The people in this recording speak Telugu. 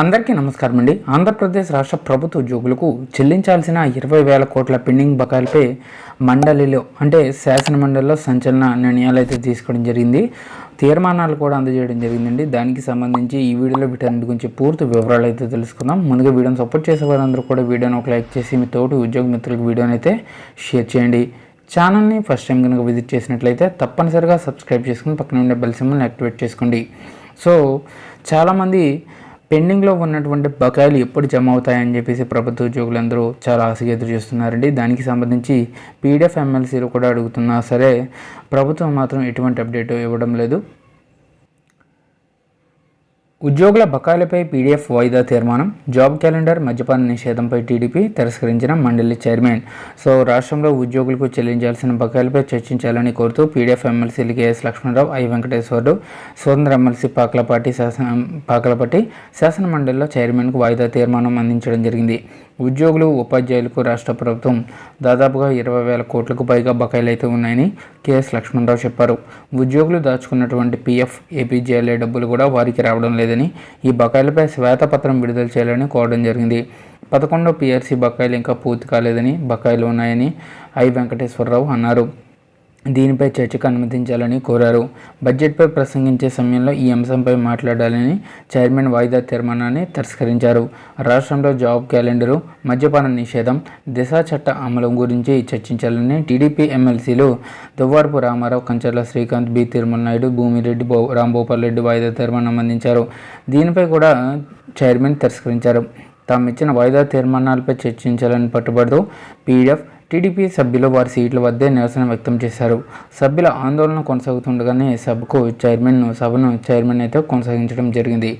అందరికీ నమస్కారం అండి ఆంధ్రప్రదేశ్ రాష్ట్ర ప్రభుత్వ ఉద్యోగులకు చెల్లించాల్సిన ఇరవై వేల కోట్ల పెండింగ్ బకాయిలపై మండలిలో అంటే శాసన మండలిలో సంచలన నిర్ణయాలు అయితే తీసుకోవడం జరిగింది. తీర్మానాలు కూడా అందజేయడం జరిగిందండి. దానికి సంబంధించి ఈ వీడియోలో వీటన్నిటి గురించి పూర్తి వివరాలు అయితే తెలుసుకుందాం. ముందుగా వీడియోని సపోర్ట్ చేసే వారందరూ కూడా వీడియోని ఒక లైక్ చేసి మీ తోటి ఉద్యోగ మిత్రులకు వీడియోని అయితే షేర్ చేయండి. ఛానల్ని ఫస్ట్ టైం కనుక విజిట్ చేసినట్లయితే తప్పనిసరిగా సబ్స్క్రైబ్ చేసుకుని పక్కన ఉండే బెల్ సింబల్ని యాక్టివేట్ చేసుకోండి. సో చాలామంది పెండింగ్లో ఉన్నటువంటి బకాయిలు ఎప్పుడు జమ అవుతాయని చెప్పేసి ప్రభుత్వ ఉద్యోగులందరూ చాలా ఆశగా ఎదురు చూస్తున్నారండి. దానికి సంబంధించి పీడిఎఫ్ ఎమ్మెల్సీలు కూడా అడుగుతున్నా సరే ప్రభుత్వం మాత్రం ఎటువంటి అప్డేట్ ఇవ్వడం లేదు. ఉద్యోగుల బకాయిలపై పీడీఎఫ్ వాయిదా తీర్మానం జాబ్ క్యాలెండర్ మద్యపాన నిషేధంపై టీడీపీ తిరస్కరించిన మండలి చైర్మన్. సో రాష్ట్రంలో ఉద్యోగులకు చెల్లించాల్సిన బకాయిలపై చర్చించాలని కోరుతూ పీడీఎఫ్ ఎమ్మెల్సీలు కేఎస్ లక్ష్మణరావు ఐ వెంకటేశ్వరరావు స్వతంత్ర ఎమ్మెల్సీ పాకలపాటి శాసన పాకలపాటి శాసన మండలిలో చైర్మన్కు వాయిదా తీర్మానం అందించడం జరిగింది. ఉద్యోగులు ఉపాధ్యాయులకు రాష్ట్ర ప్రభుత్వం దాదాపుగా ఇరవై వేల కోట్లకు పైగా బకాయిలు అయితే ఉన్నాయని కెఎస్ లక్ష్మణరావు చెప్పారు. ఉద్యోగులు దాచుకున్నటువంటి పీఎఫ్ ఏపీజేఎల్ఏ డబ్బులు కూడా వారికి రావడం లేదని ఈ బకాయిలపై శ్వేతపత్రం విడుదల చేయాలని కోరడం జరిగింది. పదకొండో పీఆర్సీ బకాయిలు ఇంకా పూర్తి కాలేదని బకాయిలు ఉన్నాయని ఐ వెంకటేశ్వరరావు అన్నారు. దీనిపై చర్చకు అనుమతించాలని కోరారు. బడ్జెట్పై ప్రసంగించే సమయంలో ఈ అంశంపై మాట్లాడాలని చైర్మన్ వాయిదా తీర్మానాన్ని తిరస్కరించారు. రాష్ట్రంలో జాబ్ క్యాలెండరు మద్యపాన నిషేధం దిశ చట్ట అమలు గురించి చర్చించాలని టీడీపీ ఎమ్మెల్సీలు దువ్వారపు రామారావు కంచర్ల శ్రీకాంత్ బి. తిరుమల నాయుడు భూమిరెడ్డి బో రాంభూపాల్ రెడ్డి వాయిదా తీర్మానం అందించారు. దీనిపై కూడా చైర్మన్ తిరస్కరించారు. తాము ఇచ్చిన వాయిదా తీర్మానాలపై చర్చించాలని పట్టుబడుతూ పీడిఎఫ్ టీడీపీ సభ్యులు వారి సీట్ల వద్దే నిరసన వ్యక్తం చేశారు. సభ్యుల ఆందోళన కొనసాగుతుండగానే సభకు చైర్మన్ను సభను చైర్మన్ అయితే కొనసాగించడం జరిగింది.